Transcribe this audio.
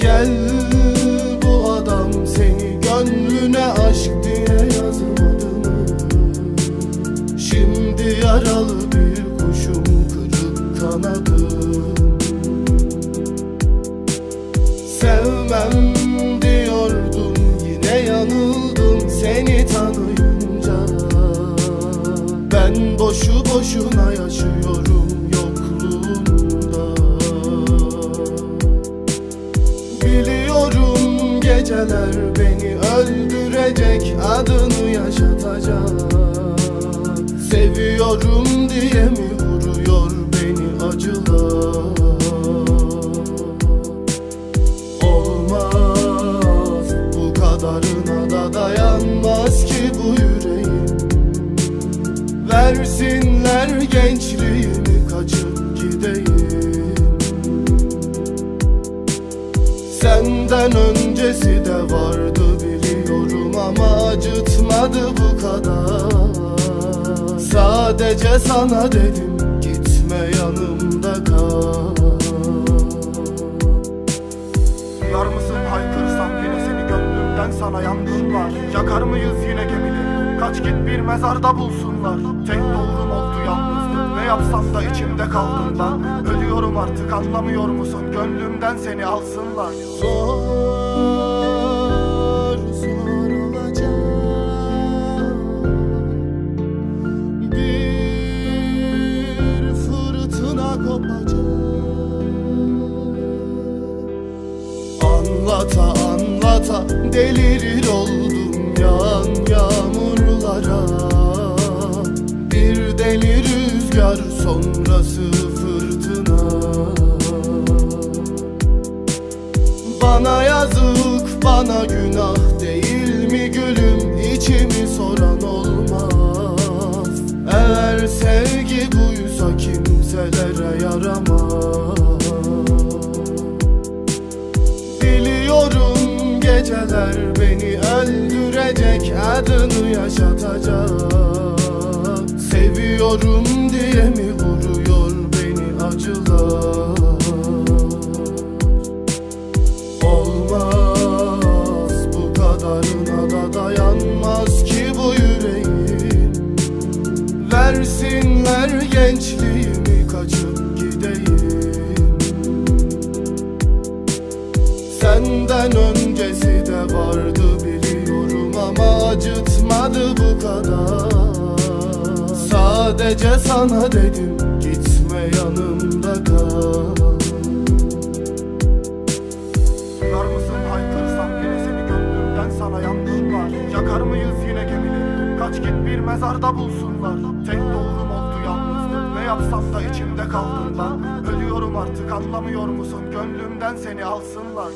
Gel bu adam seni gönlüne aşk diye yazmadı? Şimdi yaralı bir kuşum kırık kanadım Sevmem diyordum yine yanıldım seni tanıyınca. Ben boşu boşuna yaşıyorum Geceler beni öldürecek adını yaşatacak Seviyorum diye mi vuruyor beni acılar? Olmaz bu kadarına da dayanmaz ki bu yüreğim. Versinler gençliğimi acıtmadı bu kadar. Sadece sana dedim gitme yanımda kal. Yar mısın haykırsam yine seni gönlümden sana yangınlar Yakar mıyız yine gemileri Kaç git bir mezarda bulsunlar. Tek doğrum oldu yalnızlık. Ne yapsam da içimde kaldım da Ölüyorum artık anlamıyor musun? Gönlümden seni alsınlar. Zor Anlata anlata delirir oldum yağan yağmurlara. Bir deli rüzgar sonrası fırtına. Bana yazık, bana günah değil mi gülüm? İçimi soran olmaz geceler beni öldürecek adını yaşatacak. Seviyorum diye mi vuruyor beni acılar? Olmaz bu kadarına da dayanmaz ki bu yüreğim. Versinler gençliğimi kaçıp gideyim. Senden öncesi de vardı biliyorum ama acıtmadı bu kadar. Sadece sana dedim gitme yanımda kal. Yar mısın? Haykırsam yine seni gönlümden sana yangınlar Yakar mıyız yine gemileri Kaç git bir mezarda bulsunlar. Tek doğrum oldu yalnızlık Ne yapsam da içimde kaldım da Ölüyorum artık anlamıyor musun? Gönlümden seni alsınlar